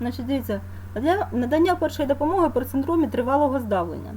Значить, дивіться, для надання першої допомоги при синдромі тривалого здавлення.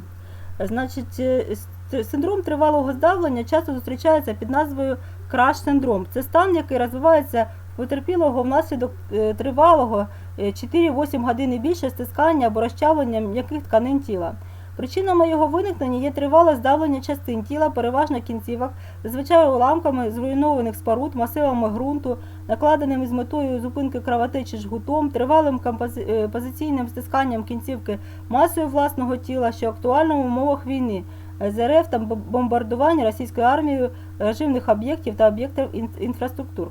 Значить, е, синдром тривалого здавлення часто зустрічається під назвою краш-синдром. Це стан, який розвивається потерпілого внаслідок е, тривалого е, 4-8 годин і більше стискання або розчавлення м'яких тканин тіла. Причинами його виникнення є тривале здавлення частин тіла, переважно кінцівок, зазвичай уламками зруйнованих споруд, масивами ґрунту, накладеними з метою зупинки кровотечі жгутом, тривалим е, позиційним стисканням кінцівки масою власного тіла, що актуально в умовах війни, е, з РФ та бомбардування російською армією режимних об'єктів та об'єктів інфраструктур.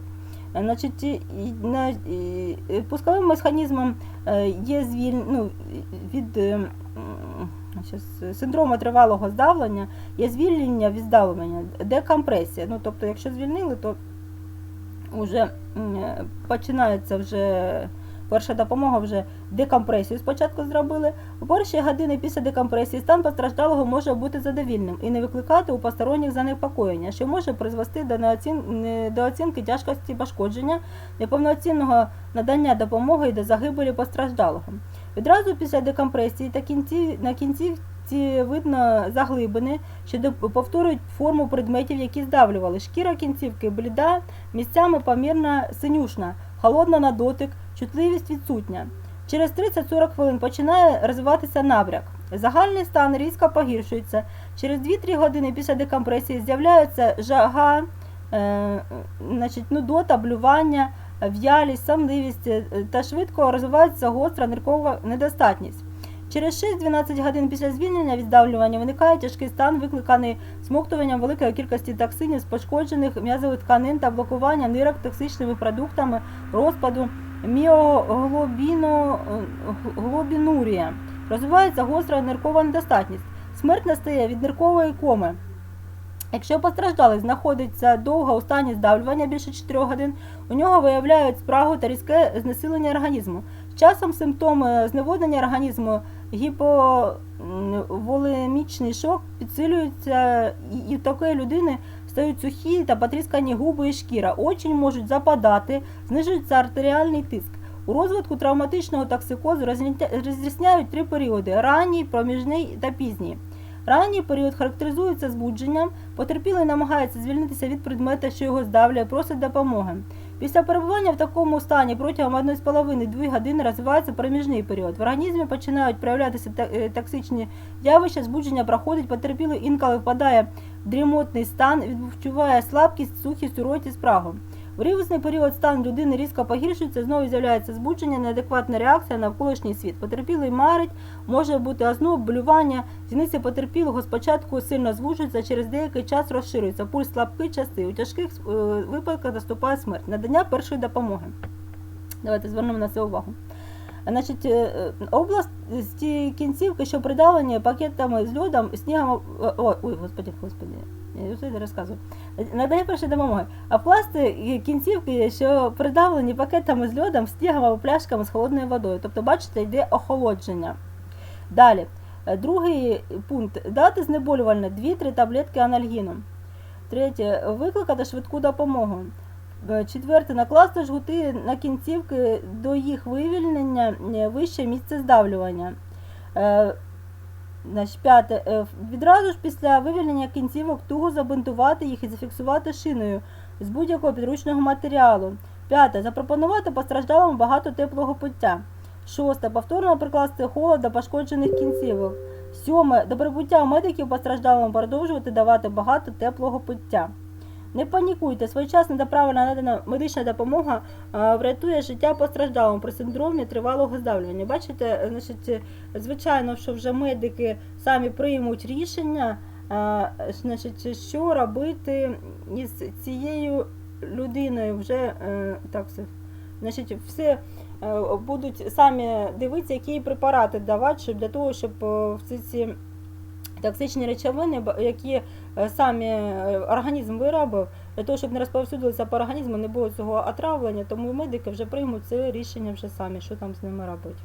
Е, Значить, пусковим механізмом є звіль... ну, від е, синдрому тривалого здавлення є звільнення від здавлення, декомпресія. Ну, тобто, якщо звільнили, то вже е, починається вже перша допомога, вже декомпресію спочатку зробили. У перші години після декомпресії стан постраждалого може бути задовільним і не викликати у посторонніх занепокоєння, що може призвести до, оцінки тяжкості пошкодження, неповноцінного надання допомоги і до загибелі постраждалого. Відразу після декомпресії та кінці... на кінцівці видно заглибини, що повторюють форму предметів, які здавлювали. Шкіра кінцівки бліда, місцями помірна синюшна, холодна на дотик, чутливість відсутня. Через 30-40 хвилин починає розвиватися набряк. Загальний стан різко погіршується. Через 2-3 години після декомпресії з'являється жага, е, значить, нудота, блювання, в'ялість, сонливість е, та швидко розвивається гостра ниркова недостатність. Через 6-12 годин після звільнення від здавлювання виникає тяжкий стан, викликаний смоктуванням великої кількості токсинів з пошкоджених м'язових тканин та блокування нирок токсичними продуктами розпаду міоглобіну, глобінурія. Розвивається гостра ниркова недостатність. Смерть настає від ниркової коми. Якщо постраждалий знаходиться довго у стані здавлювання більше 4 годин, у нього виявляють спрагу та різке знесилення організму. Часом симптоми зневоднення організму, гіповолемічний шок підсилюються, і, в такої людини стають сухі та потріскані губи і шкіра, очі можуть западати, знижується артеріальний тиск. У розвитку травматичного токсикозу розрізня- розрізняють три періоди: ранній, проміжний та пізній. Ранній період характеризується збудженням, потерпілий намагається звільнитися від предмета, що його здавлює, просить допомоги. Після перебування в такому стані протягом 1,5-2 години розвивається проміжний період. В організмі починають проявлятися е, токсичні явища, збудження проходить, потерпілий інколи впадає в дрімотний стан, відчуває слабкість, сухість у роті, спрагу. В рівусний період стан людини різко погіршується, знову з'являється збудження, неадекватна реакція на навколишній світ. Потерпілий марить, може бути озноб, блювання. Зіниці потерпілого спочатку сильно звужуються, через деякий час розширюється. Пульс слабкий, частий. У тяжких е, випадках наступає смерть. Надання першої допомоги. Давайте звернемо на це увагу. Значить, е, області кінцівки, що придавлені пакетами з льодом, снігом. Ой, ой, господи, господи, я все розказую. Надає першої допомоги. А пласти кінцівки, що придавлені пакетами з льодом, снігом або пляшками з холодною водою. Тобто, бачите, йде охолодження. Далі. Другий пункт дати знеболювальне 2-3 таблетки анальгіну. Третє. Викликати швидку допомогу. Е, Четверте. Накласти жгути на кінцівки до їх вивільнення е, вище місце здавлювання. Е, п'яте. Відразу ж після вивільнення кінцівок туго забинтувати їх і зафіксувати шиною з будь-якого підручного матеріалу. П'яте. Запропонувати постраждалому багато теплого пиття. Шосте. Повторно прикласти холод до пошкоджених кінцівок. Сьоме. До прибуття медиків постраждалому продовжувати давати багато теплого пиття. Не панікуйте, своєчасна та правильно надана медична допомога врятує життя постраждалому при синдромі тривалого здавлювання. Бачите, е, значить, е, звичайно, що вже медики самі приймуть рішення, значить, що робити із цією людиною. Вже е, так все. Значить, все е, будуть самі дивитися, які препарати давати, щоб для того, щоб е, всі ці токсичні речовини, які е, самі е, організм виробив, для того, щоб не розповсюдилися по організму, не було цього отравлення, тому медики вже приймуть це рішення вже самі, що там з ними робити.